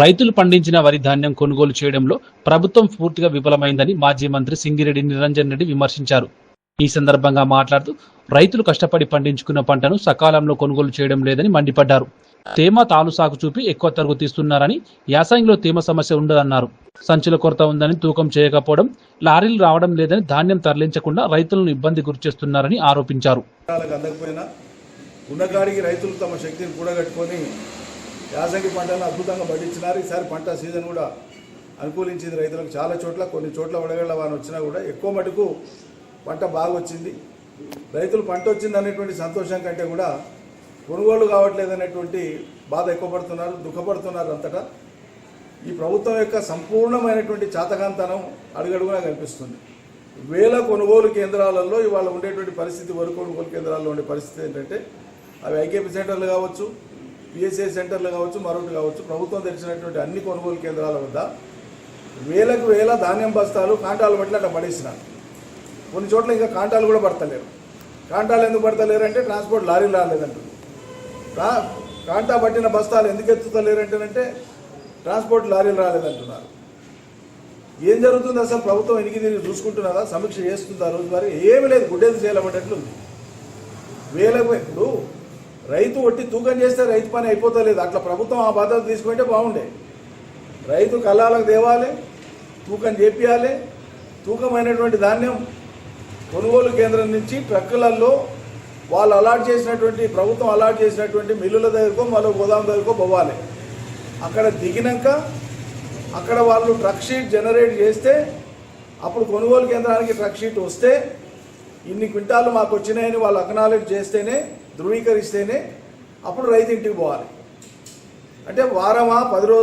రైతులు పండించిన వరి ధాన్యం కొనుగోలు చేయడంలో ప్రభుత్వం పూర్తిగా విఫలమైందని మాజీ మంత్రి సింగిరెడ్డి నిరంజన్ రెడ్డి విమర్శించారు. ఈ సందర్భంగా మాట్లాడుతూ రైతులు కష్టపడి పండించుకున్న పంటను సకాలంలో కొనుగోలు చేయడం లేదని మండిపడ్డారు. తేమ తాను సాగు చూపి ఎక్కువ తరుగు తీస్తున్నారని యాసంగిలో తేమ సమస్య ఉండదన్నారు. సంచుల కొరత ఉందని తూకం చేయకపోవడం లారీలు రావడం లేదని ధాన్యం తరలించకుండా రైతులను ఇబ్బంది గురిచేస్తున్నారని ఆరోపించారు. రైతులు తమ శక్తిని కూడగట్టుకొని యాసంగి పంటలను అద్భుతంగా పండించినారు. ఈసారి పంట సీజన్ కూడా అనుకూలించింది రైతులకు చాలా చోట్ల. కొన్ని చోట్ల వడగళ్ళ వాన వచ్చినా కూడా ఎక్కువ మటుకు పంట బాగా వచ్చింది రైతులు పంట వచ్చింది అనేటువంటి సంతోషం కంటే కూడా కొనుగోలు కావట్లేదు అనేటువంటి బాధ ఎక్కువ పడుతున్నారు దుఃఖపడుతున్నారు అంతటా. ఈ ప్రభుత్వం యొక్క సంపూర్ణమైనటువంటి చాతకాంతనం అడుగడుగునా కనిపిస్తుంది. వేల కొనుగోలు కేంద్రాలలో ఇవాళ ఉండేటువంటి పరిస్థితి వరకు కొనుగోలు కేంద్రాల్లో ఉండే పరిస్థితి ఏంటంటే అవి ఐకేపీ సెంటర్లు కావచ్చు పిఎస్ఏ సెంటర్లు కావచ్చు మరొకటి కావచ్చు ప్రభుత్వం తెరిచినటువంటి అన్ని కొనుగోలు కేంద్రాల వద్ద వేలకు వేల ధాన్యం బస్తాలు కాంటాలు బట్టి అట్లా పడేసినారు కొన్ని చోట్ల ఇంకా కాంటాలు కూడా పడతలేరు. కాంటాలు ఎందుకు పడతలేరు అంటే ట్రాన్స్పోర్ట్ లారీలు రాలేదంటారు కా కాంటా పట్టిన బస్తాలు ఎందుకు ఎత్తుతలేరంటేనంటే ట్రాన్స్పోర్ట్ లారీలు రాలేదంటున్నారు. ఏం జరుగుతుంది అసలు? ప్రభుత్వం ఎనికి దీన్ని చూసుకుంటున్నారా? సమీక్ష చేస్తుందా? రోజువారీ ఏమీ లేదు. గుడ్డేది చేయలేబట్టేట్లుంది వేలకు ఇప్పుడు రైతు ఒట్టి తూకం చేస్తే రైతు పని అయిపోతలేదు. అట్లా ప్రభుత్వం ఆ బాధ్యత తీసుకుంటే బాగుండే. రైతు కళ్ళాలకు తేవాలి తూకం చేపియాలి. తూకమైనటువంటి ధాన్యం కొనుగోలు కేంద్రం నుంచి ట్రక్కులలో వాళ్ళు అలాట్ చేసినటువంటి ప్రభుత్వం అలాట్ చేసినటువంటి మిల్లుల దగ్గరకో మరో గోదాం దగ్గరకో పోవాలి. అక్కడ దిగినాక అక్కడ వాళ్ళు ట్రక్ షీట్ జనరేట్ చేస్తే అప్పుడు కొనుగోలు కేంద్రానికి ట్రక్ షీట్ వస్తే ఇన్ని క్వింటాలు మాకు వచ్చినాయని వాళ్ళు అక్నాలెడ్జ్ చేస్తేనే ధృవీకరిస్తేనే అప్పుడు రైతు ఇంటికి పోవాలి. అంటే వారమా పది రోజులు